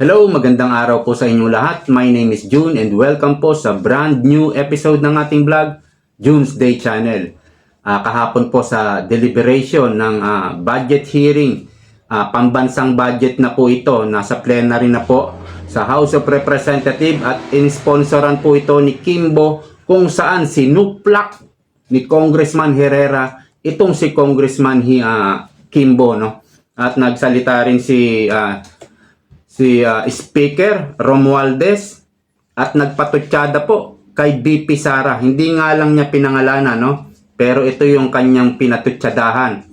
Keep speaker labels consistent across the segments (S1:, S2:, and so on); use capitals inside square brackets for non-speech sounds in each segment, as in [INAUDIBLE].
S1: Hello, magandang araw po sa inyong lahat. My name is June and welcome po sa brand new episode ng ating vlog, June's Day Channel. Ah, kahapon po sa deliberation ng ah, budget hearing, ah, pambansang budget na po ito, nasa plenary na po sa House of Representatives at in-sponsoran po ito ni Kimbo kung saan sinuplak ni Congressman Herrera itong si Congressman ah, Kimbo no at nagsalita rin si ah, si ah, Speaker Romualdez at nagpatutsada po kay BP Sara. Hindi nga lang niya pinangalanan, no? Pero ito yung kanyang pinatutsadahan.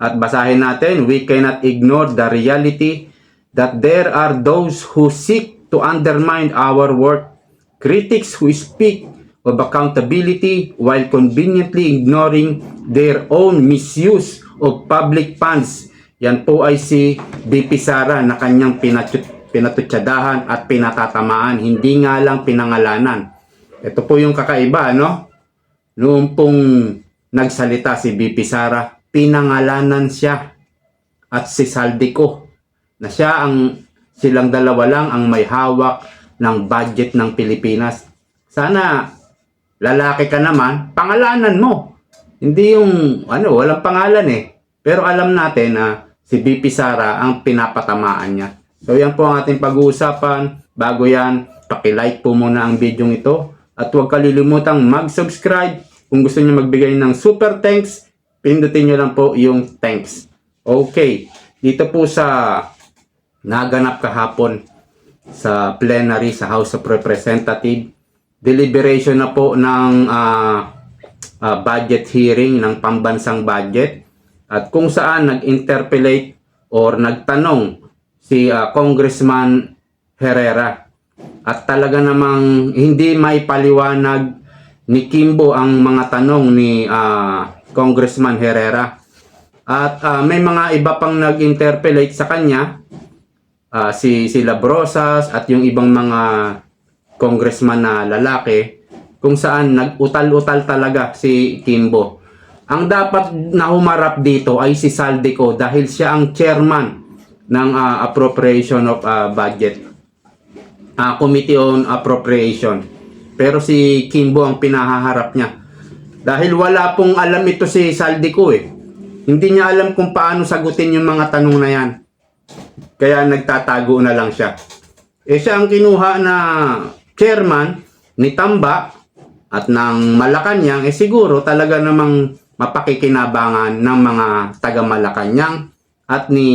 S1: At basahin natin, we cannot ignore the reality that there are those who seek to undermine our work, critics who speak of accountability while conveniently ignoring their own misuse of public funds. Yan po ay si BP Sara na kanyang pinatut pinatutsadahan at pinatatamaan, hindi nga lang pinangalanan. Ito po yung kakaiba, no? Noong pong nagsalita si BP Sara, pinangalanan siya at si Saldico na siya ang silang dalawa lang ang may hawak ng budget ng Pilipinas. Sana lalaki ka naman, pangalanan mo. Hindi yung ano, walang pangalan eh. Pero alam natin na si BP Sara ang pinapatamaan niya. So yan po ang ating pag-uusapan. Bago yan, paki-like po muna ang video ito. At huwag kalilimutang mag-subscribe. Kung gusto niyo magbigay ng super thanks, pindutin niyo lang po yung thanks. Okay, dito po sa naganap kahapon sa plenary sa House of Representatives, deliberation na po ng ah, ah, budget hearing ng pambansang budget at kung saan nag-interpellate or nagtanong si ah, Congressman Herrera at talaga namang hindi may paliwanag ni Kimbo ang mga tanong ni ah, Congressman Herrera at ah, may mga iba pang nag-interpellate sa kanya ah, si si Labrosas at yung ibang mga congressman na lalaki kung saan nag-utal-utal talaga si Kimbo. Ang dapat na humarap dito ay si Saldico dahil siya ang chairman ng ah, appropriation of ah, budget. Ah, Committee on Appropriation. Pero si Kimbo ang pinahaharap niya. Dahil wala pong alam ito si Saldico eh. Hindi niya alam kung paano sagutin yung mga tanong na yan. Kaya nagtatago na lang siya. Eh siya ang kinuha na chairman ni Tamba at ng Malacanang, eh siguro talaga namang mapakikinabangan ng mga taga Malacanang at ni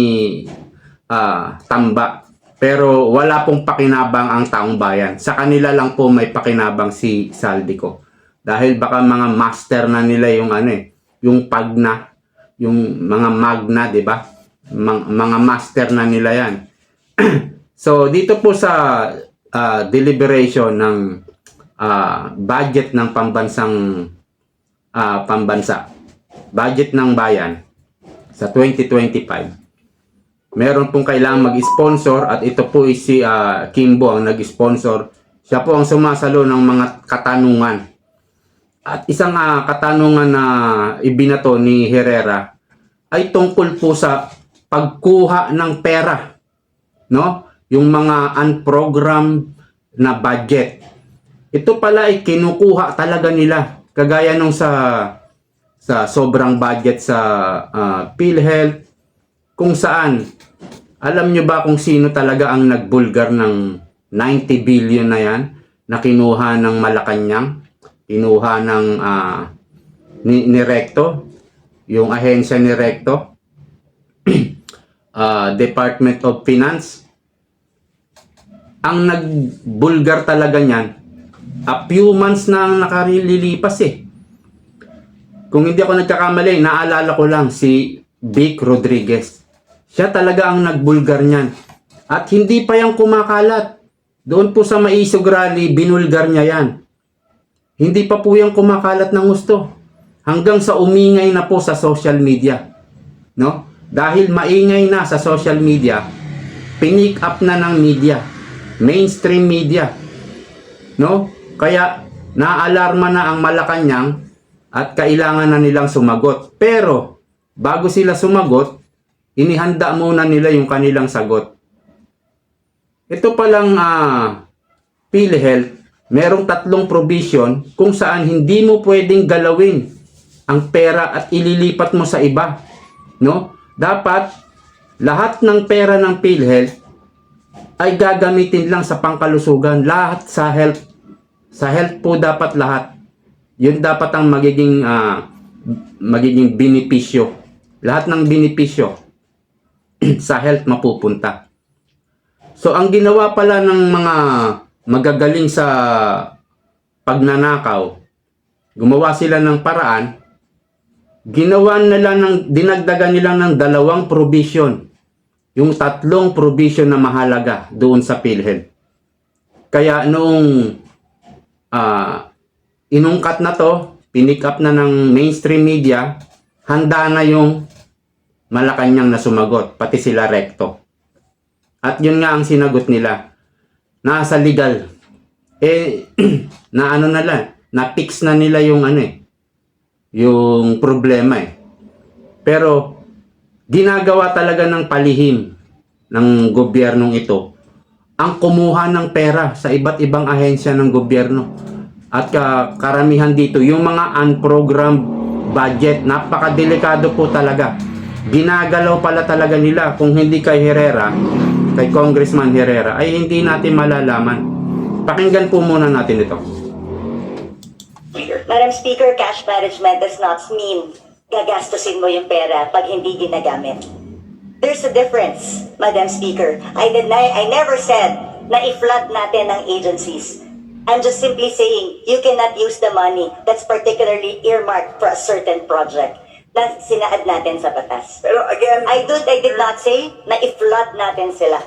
S1: ah, Tamba. Pero wala pong pakinabang ang taong bayan. Sa kanila lang po may pakinabang si Saldico. Dahil baka mga master na nila yung ano eh, yung pagna, yung mga magna, di ba? Mga master na nila yan. [CLEARS THROAT] so, dito po sa ah, deliberation ng ah, budget ng pambansang ah, pambansa, budget ng bayan sa 2025, meron pong kailangan mag-sponsor at ito po is si ah, Kimbo ang nag-sponsor. Siya po ang sumasalo ng mga katanungan. At isang ah, katanungan na ibinato ni Herrera ay tungkol po sa pagkuha ng pera, no? Yung mga unprogrammed na budget. Ito pala ay kinukuha talaga nila kagaya nung sa sa sobrang budget sa ah, PhilHealth kung saan alam nyo ba kung sino talaga ang nagbulgar ng 90 billion na yan na kinuha ng Malacanang, kinuha ng ah, ni, ni Recto, yung ahensya ni Recto, [CLEARS THROAT] ah, Department of Finance. Ang nagbulgar talaga niyan, a few months na ang nakalilipas eh. Kung hindi ako nagkakamali, naalala ko lang si Vic Rodriguez. Siya talaga ang nagbulgar niyan. At hindi pa yan kumakalat. Doon po sa Maisog Rally, binulgar niya yan. Hindi pa po yan kumakalat ng gusto. Hanggang sa umingay na po sa social media. No? Dahil maingay na sa social media, pinick up na ng media. Mainstream media. No? Kaya naalarma na ang Malacanang at kailangan na nilang sumagot. Pero bago sila sumagot, inihanda muna nila yung kanilang sagot. ito palang ah, PhilHealth, merong tatlong provision kung saan hindi mo pwedeng galawin ang pera at ililipat mo sa iba. No? Dapat lahat ng pera ng PhilHealth ay gagamitin lang sa pangkalusugan. Lahat sa health. Sa health po dapat lahat. Yun dapat ang magiging ah, magiging benepisyo. Lahat ng benepisyo [CLEARS THROAT] sa health mapupunta. So ang ginawa pala ng mga magagaling sa pagnanakaw, gumawa sila ng paraan, ginawa nila ng dinagdagan nila ng dalawang provision. Yung tatlong provision na mahalaga doon sa PhilHealth. Kaya noong ah, inungkat na to, pinick up na ng mainstream media, handa na yung Malacanang na sumagot, pati sila recto. At yun nga ang sinagot nila. Nasa legal. Eh, [CLEARS THROAT] na ano na lang, na-fix na nila yung ano eh, yung problema eh. Pero, ginagawa talaga ng palihim ng gobyernong ito ang kumuha ng pera sa iba't ibang ahensya ng gobyerno. At ka, karamihan dito, yung mga unprogrammed budget, napakadelikado po talaga. Ginagalaw pala talaga nila kung hindi kay Herrera, kay Congressman Herrera, ay hindi natin malalaman. Pakinggan po muna natin ito.
S2: Madam Speaker, cash management does not mean gagastusin mo yung pera pag hindi ginagamit. There's a difference, Madam Speaker. I deny, I never said na i-flood natin ang agencies. I'm just simply saying you cannot use the money that's particularly earmarked for a certain project na sinaad natin sa batas.
S3: Pero again,
S2: I did, I did not say na i-flood natin sila.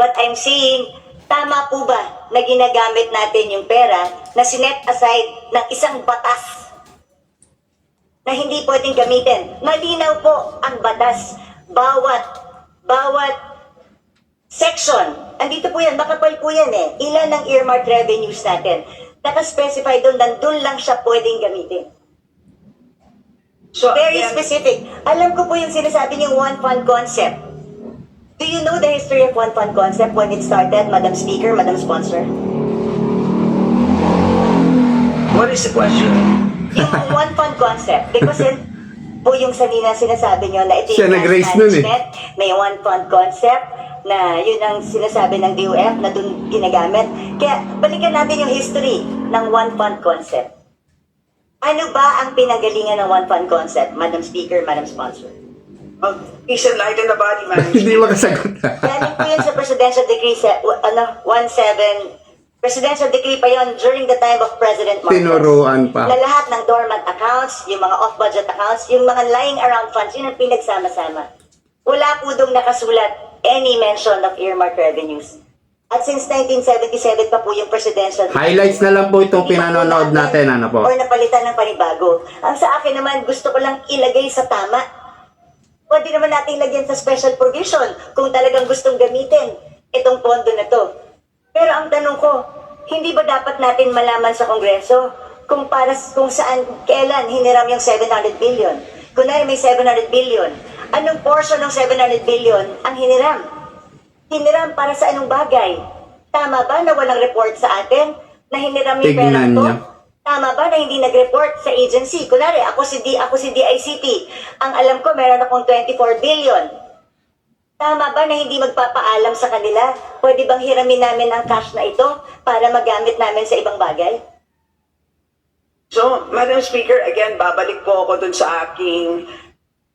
S2: But I'm saying, tama po ba na ginagamit natin yung pera na sinet aside ng isang batas na hindi pwedeng gamitin? Malinaw po ang batas. Bawat, bawat section, andito po yan, makapal po yan eh. Ilan ang earmarked revenues natin? Nakaspecify doon, nandun lang siya pwedeng gamitin.
S3: so
S2: Very
S3: again,
S2: specific. Alam ko po yung sinasabi niyong one fund concept. Do you know the history of one fund concept when it started, Madam Speaker, Madam Sponsor?
S3: what is the question?
S2: Yung [LAUGHS] one fund concept, because yun po yung sanina sinasabi niyo na ito
S1: Siya
S2: yung
S1: nag-raise nun eh.
S2: may one fund concept, na yun ang sinasabi ng DOF na dun ginagamit. Kaya balikan natin yung history ng one fund concept. Ano ba ang pinagalingan ng one fund concept, Madam Speaker, Madam Sponsor?
S3: Oh, light in the body, man.
S1: Hindi makasagot.
S2: Galing po yun sa Presidential Decree sa, w- ano, 17, Presidential Decree pa yon during the time of President Marcos.
S1: Tinuruan pa.
S2: Na lahat ng dormant accounts, yung mga off-budget accounts, yung mga lying around funds, yun ang pinagsama-sama. Wala po dong nakasulat any mention of earmark revenues. At since 1977 pa po yung presidential.
S1: Highlights na lang po itong pinanonood natin, ano po.
S2: Or napalitan ng panibago. Ang sa akin naman, gusto ko lang ilagay sa tama. Pwede naman nating lagyan sa special provision kung talagang gustong gamitin itong pondo na to. Pero ang tanong ko, hindi ba dapat natin malaman sa Kongreso kung para kung saan, kailan hiniram yung 700 billion? Kunwari may 700 billion, anong portion ng 700 billion ang hiniram? Hiniram para sa anong bagay? Tama ba na walang report sa atin na hiniram yung pera
S1: Tignan
S2: to? Tama ba na hindi nag-report sa agency? Kunwari, ako si, D, ako si DICT. Ang alam ko, meron akong 24 billion. Tama ba na hindi magpapaalam sa kanila? Pwede bang hiramin namin ang cash na ito para magamit namin sa ibang bagay?
S3: So, Madam Speaker, again, babalik po ako dun sa aking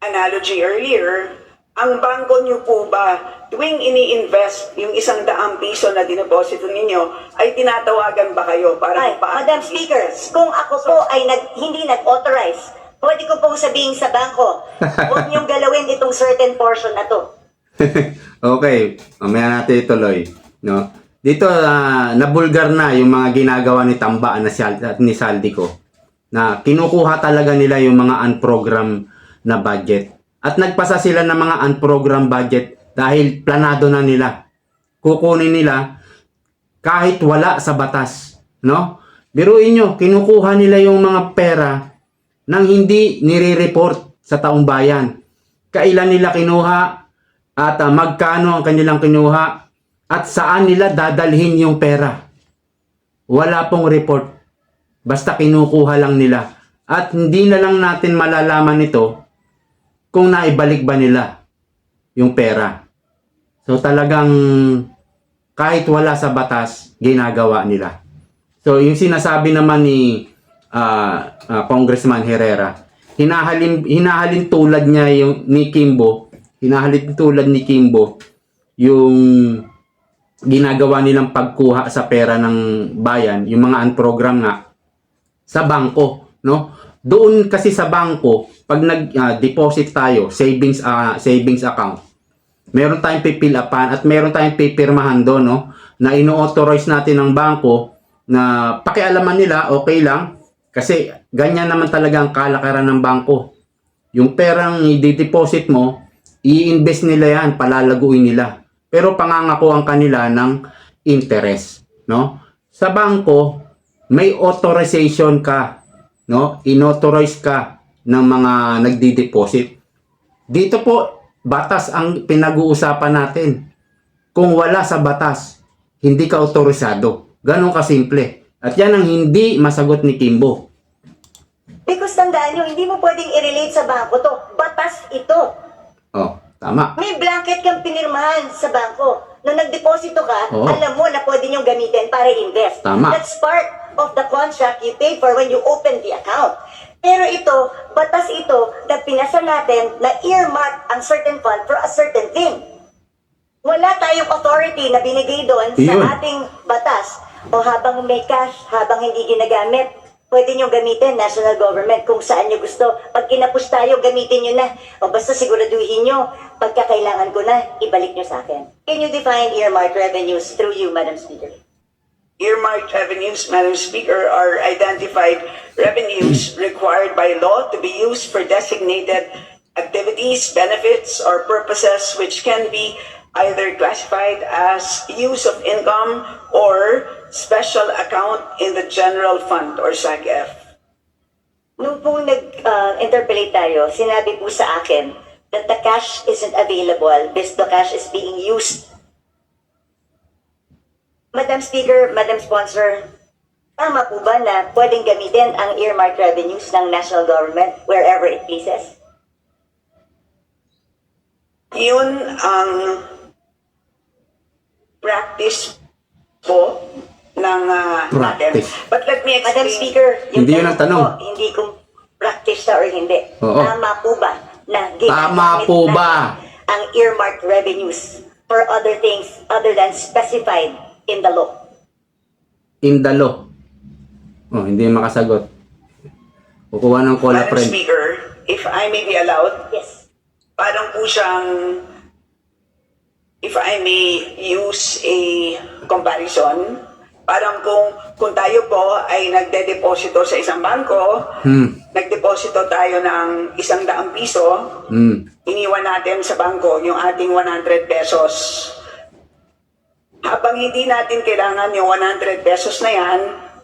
S3: analogy earlier. Ang bangko niyo po ba, tuwing ini-invest yung isang daang piso na dineposito ninyo, ay tinatawagan ba kayo para
S2: Ay,
S3: magpa-
S2: Madam Speaker, kung ako po ay nag, hindi nag-authorize, pwede ko pong sabihin sa bangko, huwag niyong galawin itong certain portion na to. [LAUGHS]
S1: okay, mamaya natin ituloy. No? Dito, ah, nabulgar na yung mga ginagawa ni Tamba na si, at ni Saldico na kinukuha talaga nila yung mga unprogram na budget. At nagpasa sila ng mga unprogram budget dahil planado na nila. Kukunin nila kahit wala sa batas. No? Biruin nyo, kinukuha nila yung mga pera nang hindi nire-report sa taong bayan. Kailan nila kinuha at ah, magkano ang kanilang kinuha at saan nila dadalhin yung pera. Wala pong report. Basta kinukuha lang nila. At hindi na lang natin malalaman ito kung naibalik ba nila yung pera. So talagang kahit wala sa batas, ginagawa nila. So yung sinasabi naman ni ah, ah, Congressman Herrera, hinahalin hinahalin tulad niya yung ni Kimbo, hinahalin tulad ni Kimbo yung ginagawa nilang pagkuha sa pera ng bayan, yung mga unprogram nga sa bangko, no? Doon kasi sa bangko, pag nag-deposit tayo, savings ah, savings account, meron tayong pipil upan at meron tayong pipirmahan doon, no? Na ino-authorize natin ng bangko na pakialaman nila, okay lang. Kasi ganyan naman talaga ang kalakaran ng bangko. Yung perang i-deposit mo, i-invest nila yan, palalaguin nila. Pero pangangako ang kanila ng interest, no? Sa bangko, may authorization ka, no? Inauthorize ka ng mga nagdi-deposit. Dito po, batas ang pinag-uusapan natin. Kung wala sa batas, hindi ka autorisado. Ganon kasimple. At yan ang hindi masagot ni Kimbo.
S2: Because tandaan nyo, hindi mo pwedeng i-relate sa bangko to. Batas ito.
S1: Oh, tama.
S2: May blanket kang pinirmahan sa bangko. Nung nagdeposito ka,
S1: Oo.
S2: alam mo na pwede niyong gamitin para invest.
S1: Tama.
S2: That's part of the contract you pay for when you open the account. Pero ito, batas ito na pinasa natin na earmark ang certain fund for a certain thing. Wala tayong authority na binigay doon sa
S1: Yun.
S2: ating batas. O habang may cash, habang hindi ginagamit, pwede nyo gamitin, national government, kung saan nyo gusto. Pag kinapos tayo, gamitin nyo na. O basta siguraduhin nyo, pagka kailangan ko na, ibalik nyo sa akin. Can you define earmark revenues through you, Madam Speaker?
S3: Earmarked revenues, Madam Speaker, are identified revenues required by law to be used for designated activities, benefits, or purposes which can be either classified as use of income or special account in the general fund or SAGF.
S2: Nung po nag-interpolate ah, tayo, sinabi po sa akin that the cash isn't available because the cash is being used. Madam Speaker, Madam Sponsor, tama po ba na pwedeng gamitin ang earmark revenues ng national government wherever it pleases?
S3: Yun ang practice po ng natin.
S1: Practice.
S3: But let me explain.
S2: Madam Speaker,
S1: Hindi yun ang tanong.
S2: po, hindi kung practice na or hindi.
S1: Oo.
S2: Tama po ba na
S1: Tama po ba?
S2: ang earmark revenues for other things other than specified in the law?
S1: In the law. Oh, hindi makasagot. Kukuha ng cola
S3: Madam
S1: friend.
S3: Speaker, if I may be allowed,
S2: Yes.
S3: parang po siyang, if I may use a comparison, parang kung, kung tayo po ay nagde-deposito sa isang bangko,
S1: Hmm.
S3: nagdeposito tayo ng isang daang piso,
S1: Hmm.
S3: iniwan natin sa bangko yung ating 100 pesos. Habang hindi natin kailangan yung 100 pesos na yan,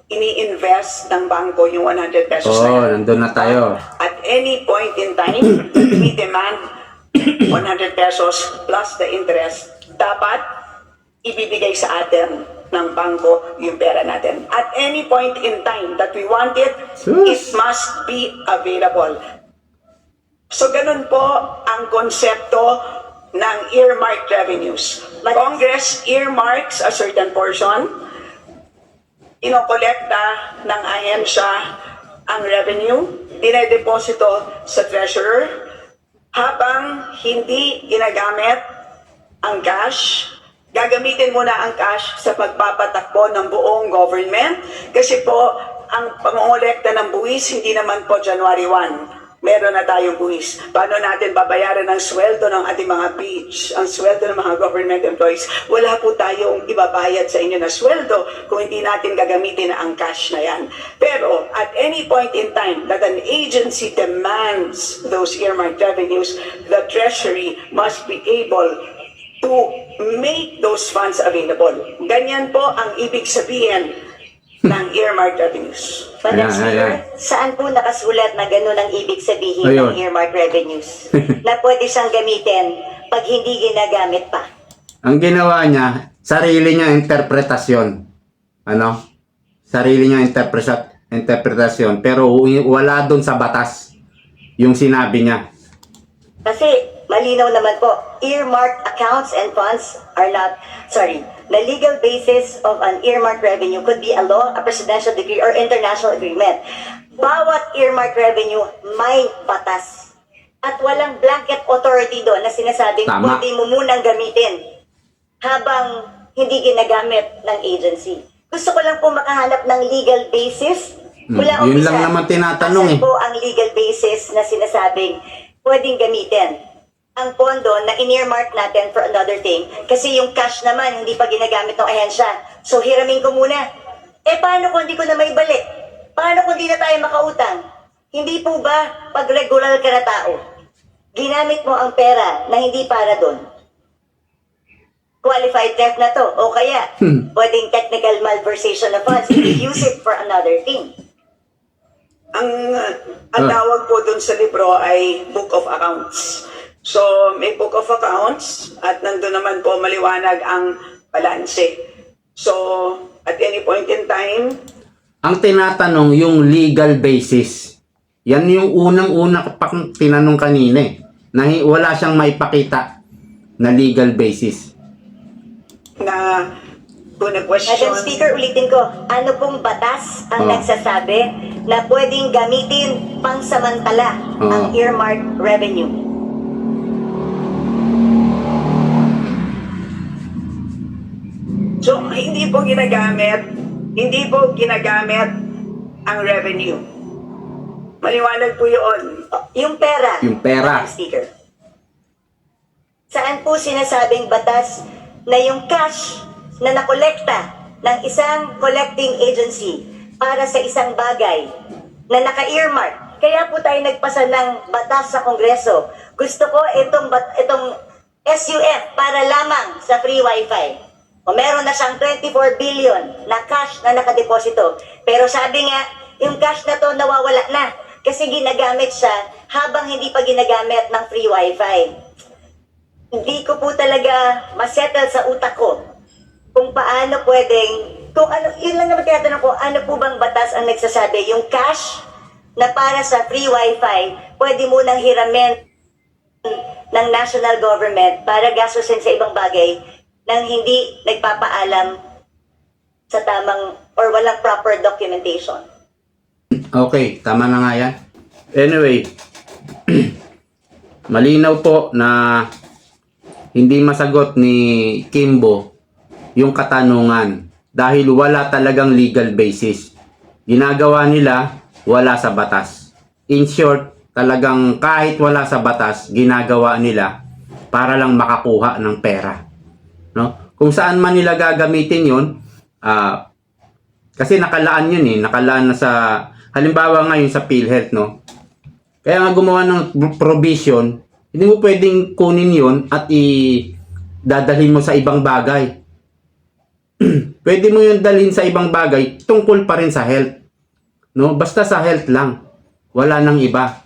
S3: ini-invest ng bangko yung 100 pesos na
S1: Oh,
S3: yan.
S1: nandun na tayo.
S3: At any point in time, we demand 100 pesos plus the interest. Dapat ibibigay sa atin ng bangko yung pera natin. At any point in time that we want it,
S1: Sus.
S3: it must be available. So ganun po ang konsepto ng earmarked revenues. Congress earmarks a certain portion, inokolekta ng ahensya ang revenue, dinedeposito sa treasurer, habang hindi ginagamit ang cash, gagamitin muna ang cash sa pagpapatakbo ng buong government. Kasi po ang pangongolekta ng buwis hindi naman po January 1 meron na tayong buwis. Paano natin babayaran ang sweldo ng ating mga PH, ang sweldo ng mga government employees? Wala po tayong ibabayad sa inyo na sweldo kung hindi natin gagamitin ang cash na yan. Pero at any point in time that an agency demands those earmarked revenues, the Treasury must be able to make those funds available. Ganyan po ang ibig sabihin [LAUGHS] ng earmarked revenues.
S2: Madam
S1: Ayan,
S2: Speaker,
S1: ayan.
S2: saan po nakasulat na gano'n ang ibig sabihin
S1: Ayun.
S2: ng earmark revenues? [LAUGHS] na pwede siyang gamitin pag hindi ginagamit pa.
S1: Ang ginawa niya, sarili niya interpretasyon. Ano? Sarili niya interpreta- interpretasyon. Pero wala doon sa batas yung sinabi niya.
S2: Kasi malinaw naman po, earmarked accounts and funds are not, sorry, the legal basis of an earmarked revenue could be a law, a presidential decree, or international agreement. Bawat earmarked revenue may batas. At walang blanket authority doon na sinasabing
S1: Tama.
S2: pwede mo munang gamitin habang hindi ginagamit ng agency. Gusto ko lang po makahanap ng legal basis.
S1: Hmm,
S2: Mula
S1: yun lang naman tinatanong eh.
S2: po ang legal basis na sinasabing pwedeng gamitin ang pondo na in-earmark natin for another thing kasi yung cash naman hindi pa ginagamit ng ahensya. So hiramin ko muna. Eh paano kung hindi ko na may balik? Paano kung hindi na tayo makautang? Hindi po ba pag regular ka na tao, ginamit mo ang pera na hindi para doon? Qualified theft na to. O kaya,
S1: Hmm.
S2: pwedeng technical malversation of funds if you use it for another thing.
S3: Ang, ang
S1: Ah.
S3: tawag po dun sa libro ay Book of Accounts. So, may Book of Accounts at nandun naman po maliwanag ang balanse. So, at any point in time,
S1: Ang tinatanong yung legal basis. Yan yung unang-una pa kong tinanong kanina eh. Na wala siyang maipakita na legal basis.
S3: na kung na-question,
S2: Madam Speaker, ulitin ko, ano pong batas ang
S1: Oh.
S2: nagsasabi na pwedeng gamitin pangsamantala
S1: Oh.
S2: ang earmark revenue?
S3: So hindi po ginagamit, hindi po ginagamit ang revenue. Maliwanag po yun.
S2: Yung pera,
S1: Yung pera.
S2: Madam Speaker. Saan po sinasabing batas na yung cash na nakolekta ng isang collecting agency para sa isang bagay na naka-earmark. Kaya po tayo nagpasa ng batas sa Kongreso. Gusto ko itong, itong SUF para lamang sa free wifi. O meron na siyang 24 billion na cash na nakadeposito. Pero sabi nga, yung cash na to nawawala na kasi ginagamit siya habang hindi pa ginagamit ng free wifi. Hindi ko po talaga masettle sa utak ko kung paano pwedeng, kung ano, yun lang naman tinatanong ko, ano po bang batas ang nagsasabi, yung cash na para sa free wifi, pwede mo nang hiramin ng national government para gastusin sa ibang bagay nang hindi nagpapaalam sa tamang or walang proper documentation.
S1: Okay, tama na nga yan. Anyway, [CLEARS THROAT] malinaw po na hindi masagot ni Kimbo yung katanungan dahil wala talagang legal basis. Ginagawa nila wala sa batas. In short, talagang kahit wala sa batas, ginagawa nila para lang makakuha ng pera. No? Kung saan man nila gagamitin 'yon, ah kasi nakalaan yun eh. Nakalaan na sa, halimbawa ngayon sa PhilHealth, no? Kaya nga gumawa ng provision, hindi mo pwedeng kunin yun at i dadalhin mo sa ibang bagay. [CLEARS THROAT] Pwede mo yun dalhin sa ibang bagay tungkol pa rin sa health. No? Basta sa health lang. Wala nang iba.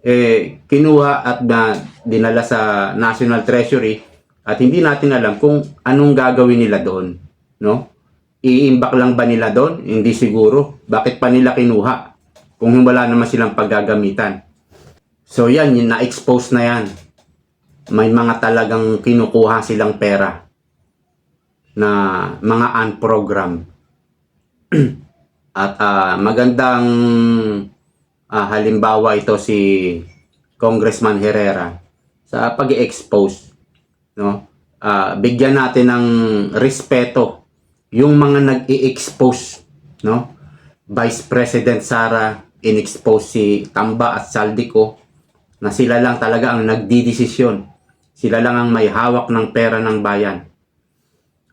S1: Eh, kinuha at na, dinala sa National Treasury at hindi natin alam kung anong gagawin nila doon. No? Iimbak lang ba nila doon? Hindi siguro. Bakit pa nila kinuha? Kung wala naman silang paggagamitan. So yan, yung na-expose na yan. May mga talagang kinukuha silang pera na mga unprogram. [CLEARS THROAT] At ah, magandang ah, halimbawa ito si Congressman Herrera sa pag-expose. No? Ah, bigyan natin ng respeto yung mga nag-i-expose, no? Vice President Sara in-expose si Tamba at Saldico na sila lang talaga ang nagdidesisyon. Sila lang ang may hawak ng pera ng bayan.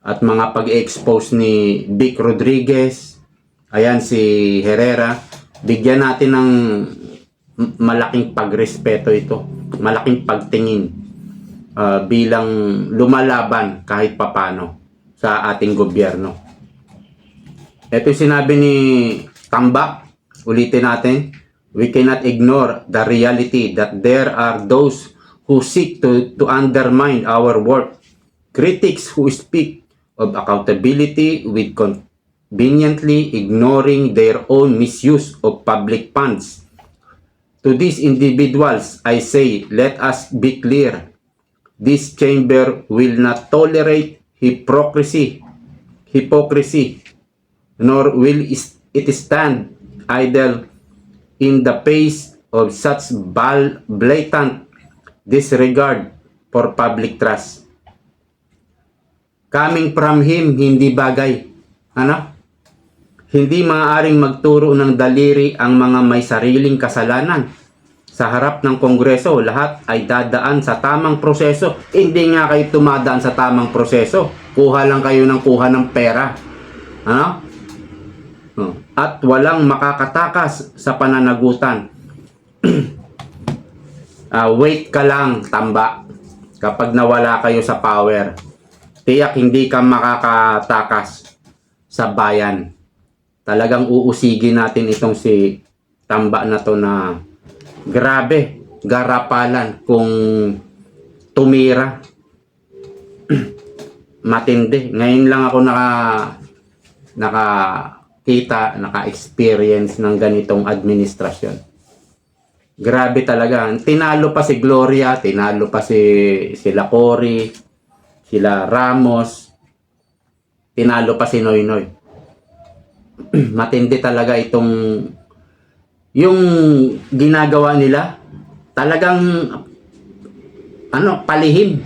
S1: At mga pag-expose ni Vic Rodriguez, ayan si Herrera, bigyan natin ng malaking pagrespeto ito, malaking pagtingin ah, bilang lumalaban kahit papano sa ating gobyerno. Ito sinabi ni Tambak, ulitin natin, we cannot ignore the reality that there are those who seek to, to undermine our work, critics who speak of accountability with conveniently ignoring their own misuse of public funds. To these individuals, I say, let us be clear. This chamber will not tolerate hypocrisy, hypocrisy, nor will it stand idle in the face of such blatant disregard for public trust. Coming from him, hindi bagay. Ano? Hindi maaaring magturo ng daliri ang mga may sariling kasalanan. Sa harap ng Kongreso, lahat ay dadaan sa tamang proseso. Hindi nga kayo tumadaan sa tamang proseso. Kuha lang kayo ng kuha ng pera. Ano? Oh. At walang makakatakas sa pananagutan. [CLEARS THROAT] Ah, wait ka lang, tamba. Kapag nawala kayo sa power, tiyak hindi ka makakatakas sa bayan. Talagang uusigin natin itong si tamba na to na grabe, garapalan kung tumira. [CLEARS THROAT] Matindi. Ngayon lang ako naka nakakita, naka-experience ng ganitong administrasyon. Grabe talaga. Tinalo pa si Gloria, tinalo pa si sila Cory, sila Ramos, tinalo pa si Noy Noy. [CLEARS THROAT] Matindi talaga itong yung ginagawa nila talagang ano palihim.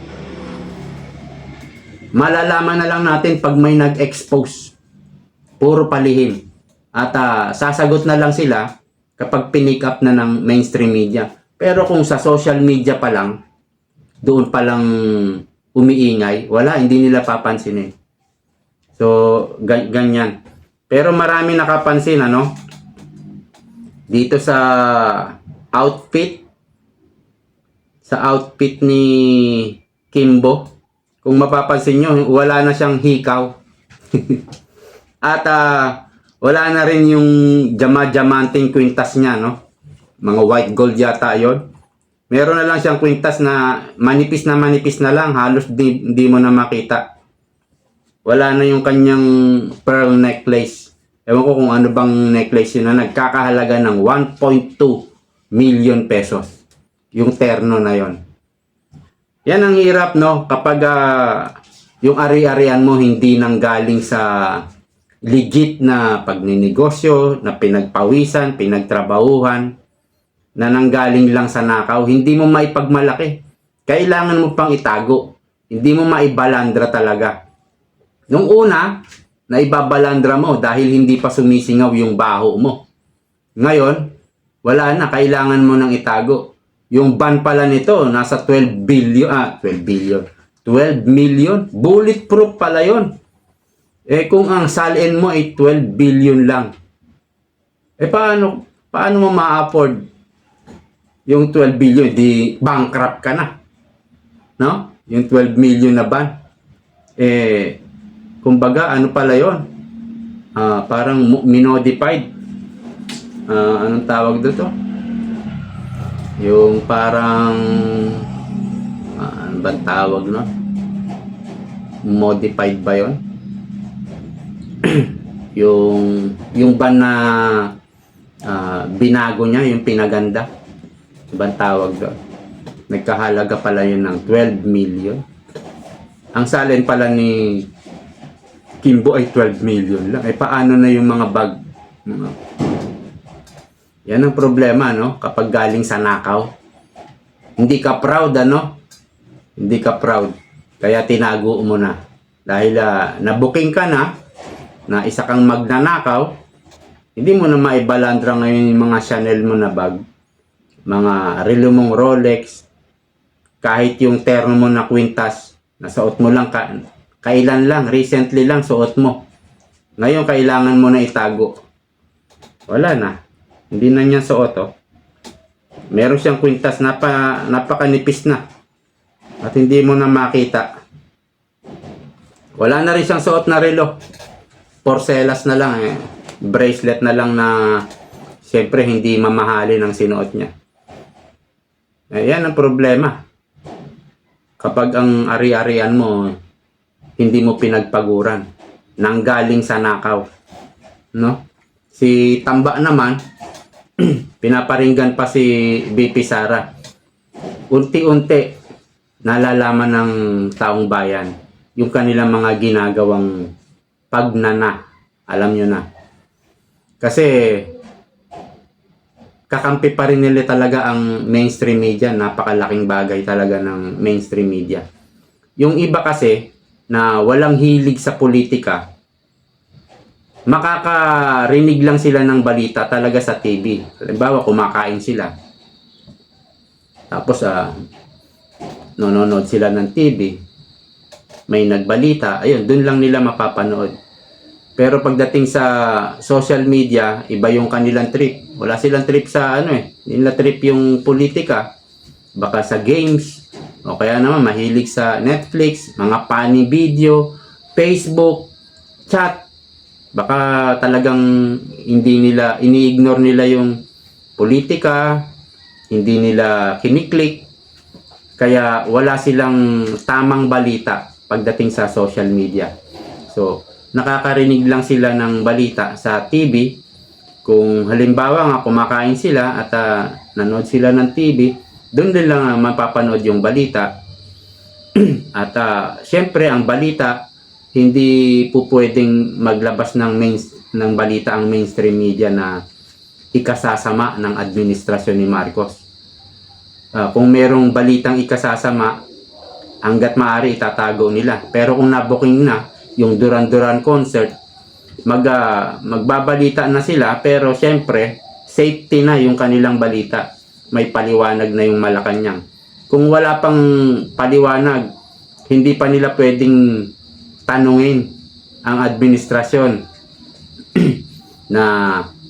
S1: Malalaman na lang natin pag may nag-expose. Puro palihim. At ah, sasagot na lang sila kapag pinick up na ng mainstream media. Pero kung sa social media pa lang doon pa lang umiingay wala hindi nila papansinin. So ga- ganyan. Pero marami nakapansin ano dito sa outfit sa outfit ni Kimbo kung mapapansin nyo wala na siyang hikaw. [LAUGHS] At ah, wala na rin yung jama-jamanting kwintas niya no? Mga white gold yata yon meron na lang siyang kwintas na manipis na manipis na lang halos di, di mo na makita. Wala na yung kanyang pearl necklace Ewan ko kung ano bang necklace yun na nagkakahalaga ng 1.2 million pesos. Yung terno na yon. Yan ang hirap no kapag ah, yung ari-arian mo hindi nang galing sa legit na pagninegosyo, na pinagpawisan, pinagtrabahuhan, na nanggaling lang sa nakaw, hindi mo maipagmalaki. Kailangan mo pang itago. Hindi mo maibalandra talaga. Nung una, na ibabalandra mo dahil hindi pa sumisingaw yung baho mo. Ngayon, wala na, kailangan mo nang itago. Yung ban pala nito, nasa 12 billion, ah, 12 billion, 12 million, bulletproof pala yon. Eh kung ang salin mo ay 12 billion lang, eh paano, paano mo ma-afford yung 12 billion? Di bankrupt ka na. No? Yung 12 million na ban. Eh, kumbaga, ano pala yon? Ah, parang minodified. Ah, anong tawag dito? Yung parang ah, ano bang tawag no? Modified ba yon? [CLEARS THROAT] yung yung ban na ah, binago niya, yung pinaganda. Ano bang tawag doon? Nagkahalaga pala yun ng 12 million. Ang salin pala ni Kimbo ay 12 million lang. Eh paano na yung mga bag? Mga... Yan ang problema, no? Kapag galing sa nakaw. Hindi ka proud, ano? Hindi ka proud. Kaya tinago mo na. Dahil ah, nabuking ka na, na isa kang magnanakaw, hindi mo na maibalandra ngayon yung mga Chanel mo na bag. Mga relo mong Rolex, kahit yung terno mo na kwintas, nasuot mo lang ka, kailan lang, recently lang suot mo. Ngayon kailangan mo na itago. Wala na. Hindi na niya suot oh. Meron siyang kwintas napa, napakanipis na. At hindi mo na makita. Wala na rin siyang suot na relo. Porcelas na lang eh. Bracelet na lang na siyempre hindi mamahali ng sinuot niya. Ayan ang problema. Kapag ang ari-arian mo hindi mo pinagpaguran. Nanggaling sa nakaw. No? Si Tamba naman, [CLEARS THROAT] pinaparinggan pa si BP Sara. Unti-unti, nalalaman ng taong bayan yung kanilang mga ginagawang pagnana. Alam nyo na. Kasi, kakampi pa rin nila talaga ang mainstream media. Napakalaking bagay talaga ng mainstream media. Yung iba kasi, na walang hilig sa politika, makakarinig lang sila ng balita talaga sa TV. Halimbawa, kumakain sila. Tapos, ah, nanonood sila ng TV. May nagbalita. Ayun, dun lang nila mapapanood. Pero pagdating sa social media, iba yung kanilang trip. Wala silang trip sa ano eh. Nila trip yung politika. Baka sa games. O kaya naman mahilig sa Netflix, mga funny video, Facebook, chat. Baka talagang hindi nila, ini-ignore nila yung politika, hindi nila kiniklik. Kaya wala silang tamang balita pagdating sa social media. So, nakakarinig lang sila ng balita sa TV. Kung halimbawa nga kumakain sila at ah, nanood sila ng TV, doon din lang ah, mapapanood yung balita. [CLEARS THROAT] at ah, syempre ang balita hindi po pwedeng maglabas ng main, ng balita ang mainstream media na ikasasama ng administrasyon ni Marcos. Ah, kung merong balitang ikasasama, hanggat maaari itatago nila. Pero kung nabuking na yung Duran-Duran concert, mag, ah, magbabalita na sila pero syempre safety na yung kanilang balita. May paliwanag na yung Malacanang. Kung wala pang paliwanag, hindi pa nila pwedeng tanungin ang administrasyon [CLEARS THROAT] na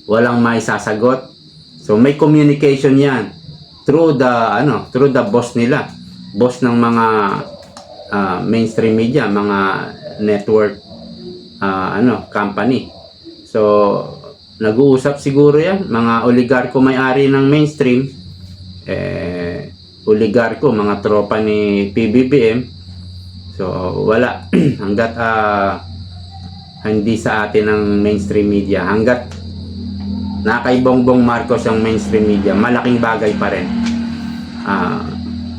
S1: walang may sasagot. So may communication 'yan through the ano, through the boss nila. Boss ng mga ah, mainstream media, mga network ah, ano, company. So nag-uusap siguro 'yan, mga oligarko may-ari ng mainstream eh oligarko, mga tropa ni PBBM. So wala [CLEARS THROAT] hanggat ah, hindi sa atin ng mainstream media, hanggat na kay Bongbong Marcos ang mainstream media, malaking bagay pa rin. Ah,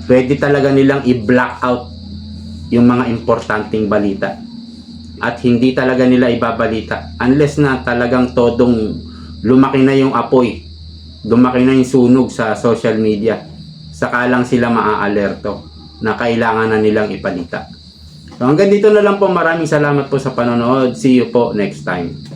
S1: pwede talaga nilang i-block out yung mga importanteng balita. At hindi talaga nila ibabalita unless na talagang todong lumaki na yung apoy, lumaki na yung sunog sa social media. Saka lang sila maaalerto na kailangan na nilang ipalita. So hanggang dito na lang po. Maraming salamat po sa panonood. See you po next time.